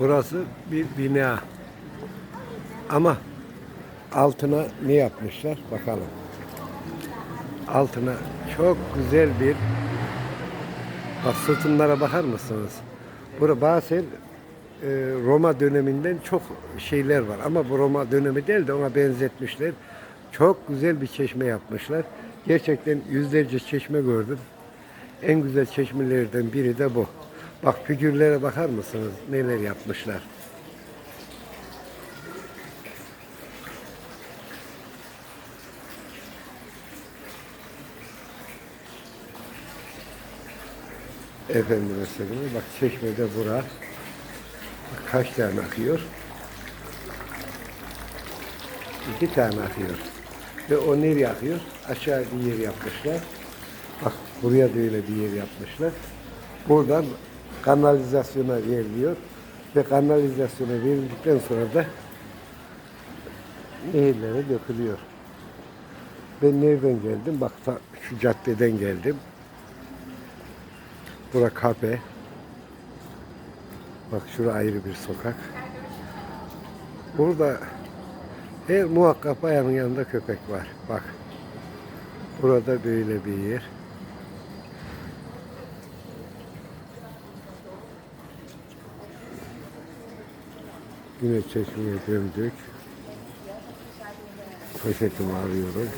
Burası bir bina. Ama altına ne yapmışlar bakalım. Altına çok güzel bir bak sütunlara bakar mısınız? Burada bazen e, Roma döneminden çok şeyler var ama bu Roma dönemi değil de ona benzetmişler. Çok güzel bir çeşme yapmışlar. Gerçekten yüzlerce çeşme gördüm. En güzel çeşmelerden biri de bu. Bak figürlere bakar mısınız? Neler yapmışlar. Efendim mesela bak çeşmede bura. Bak kaç tane akıyor? İki tane akıyor. Ve o nereye akıyor? Aşağı bir yer yapmışlar. Bak buraya da öyle bir yer yapmışlar. Buradan kanalizasyona veriliyor. Ve kanalizasyona verildikten sonra da nehirlere dökülüyor. Ben nereden geldim? Bak şu caddeden geldim. Bura kafe. Bak şura ayrı bir sokak. Burada her muhakkak bayanın yanında köpek var. Bak. Burada böyle bir yer. Yine çeşmeye döndük. Poşetimi alıyorum.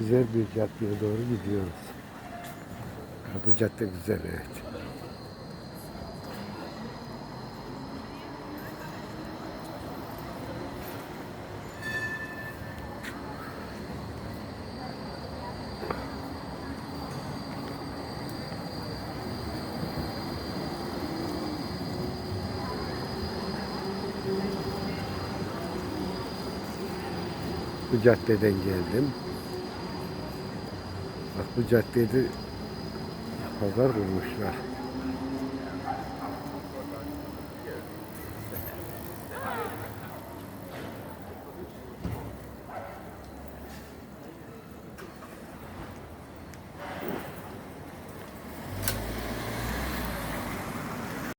Güzel bir caddeye doğru gidiyoruz. Bu cadde güzel evet. Bu caddeden geldim. Bak bu caddede pazar kurmuşlar.